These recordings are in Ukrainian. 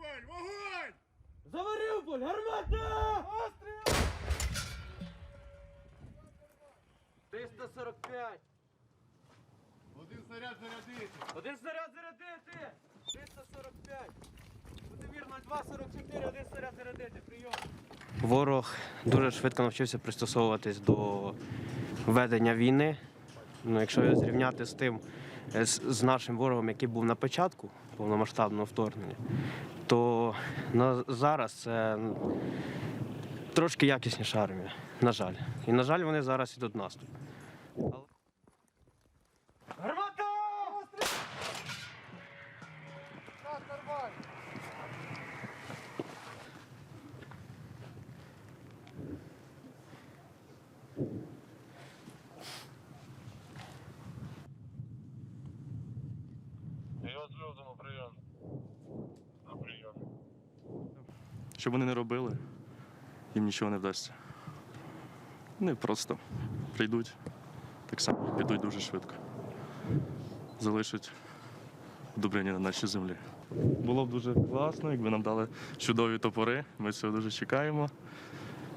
Маріуполь! Вогонь! За Маріуполь! Гармата! Остріл! 345! Один снаряд зарядити! Один снаряд зарядити! 345! Будемір 0244, один снаряд зарядити, прийом! Ворог дуже швидко навчився пристосовуватись до ведення війни. Ну, якщо його зрівняти з тим, з нашим ворогом, який був на початку повномасштабного вторгнення, то на, зараз це трошки якісніша армія, на жаль. І, на жаль, вони зараз ідуть наступ. Гармата! Я на прийом. На прийом. Що б вони не робили, їм нічого не вдасться. Вони просто прийдуть, так само підуть дуже швидко. Залишать добрині на нашій землі. Було б дуже класно, якби нам дали чудові топори. Ми цього дуже чекаємо,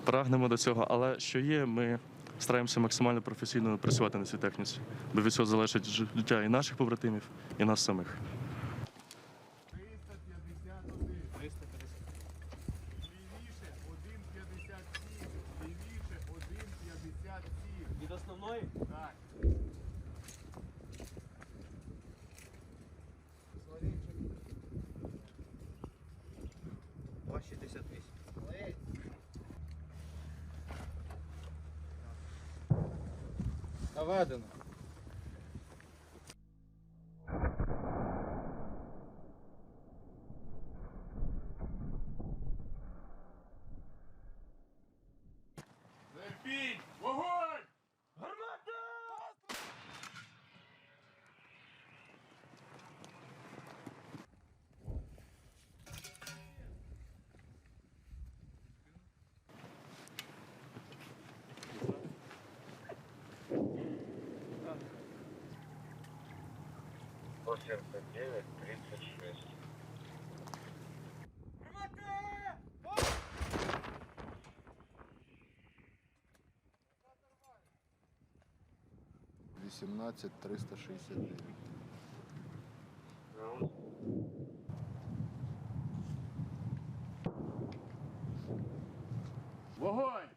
прагнемо до цього. Але що є, ми стараємося максимально професійно працювати на цій техніці, бо від цього залежить життя і наших побратимів, і нас самих. Наведено. 18 369. Вогонь!